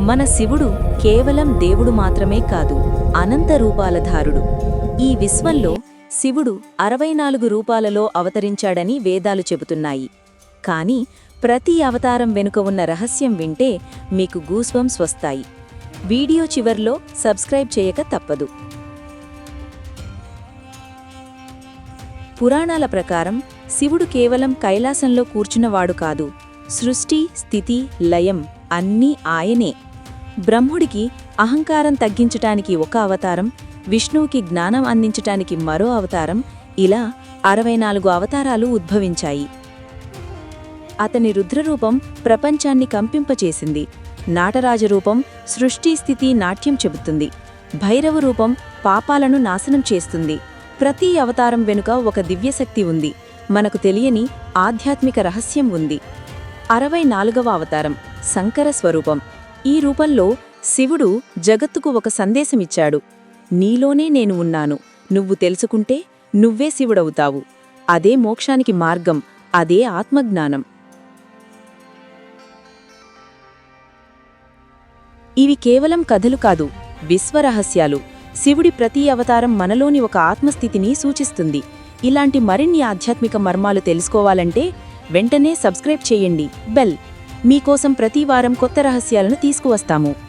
మన శివుడు కేవలం దేవుడు మాత్రమే కాదు అనంత రూపాలధారుడు ఈ విశ్వంలో శివుడు అరవై నాలుగు రూపాలలో అవతరించాడని వేదాలు చెబుతున్నాయి. కాని ప్రతి అవతారం వెనుక ఉన్న రహస్యం వింటే మీకు గూస్వంస్ వస్తాయి వీడియో చివర్లో సబ్స్క్రైబ్ చేయక తప్పదు. పురాణాల ప్రకారం శివుడు కేవలం కైలాసంలో కూర్చున్నవాడు కాదు. సృష్టి స్థితి లయం అన్నీ ఆయనే. బ్రహ్ముడికి అహంకారం తగ్గించటానికి ఒక అవతారం విష్ణువుకి జ్ఞానం అందించటానికి మరో అవతారం ఇలా అరవై నాలుగు అవతారాలు ఉద్భవించాయి. అతని రుద్రరూపం ప్రపంచాన్ని కంపింపచేసింది. నాటరాజరూపం సృష్టి స్థితి నాట్యం చెబుతుంది. భైరవ రూపం పాపాలను నాశనం చేస్తుంది. ప్రతి అవతారం వెనుక ఒక దివ్యశక్తి ఉంది. మనకు తెలియని ఆధ్యాత్మిక రహస్యం ఉంది. అరవై నాలుగవ అవతారం శంకర స్వరూపం. ఈ రూపంలో శివుడు జగత్తుకు ఒక సందేశమిచ్చాడు. నీలోనే నేను ఉన్నాను. నువ్వు తెలుసుకుంటే నువ్వే శివుడవుతావు. అదే మోక్షానికి మార్గం. అదే ఆత్మజ్ఞానం. ఇవి కేవలం కథలు కాదు విశ్వరహస్యాలు. శివుడి ప్రతి అవతారం మనలోని ఒక ఆత్మస్థితిని సూచిస్తుంది. ఇలాంటి మరిన్ని ఆధ్యాత్మిక మర్మాలు తెలుసుకోవాలంటే వెంటనే సబ్స్క్రైబ్ చేయండి. బెల్. మీకోసం ప్రతి వారం కొత్త రహస్యాలను తీసుకువస్తాము.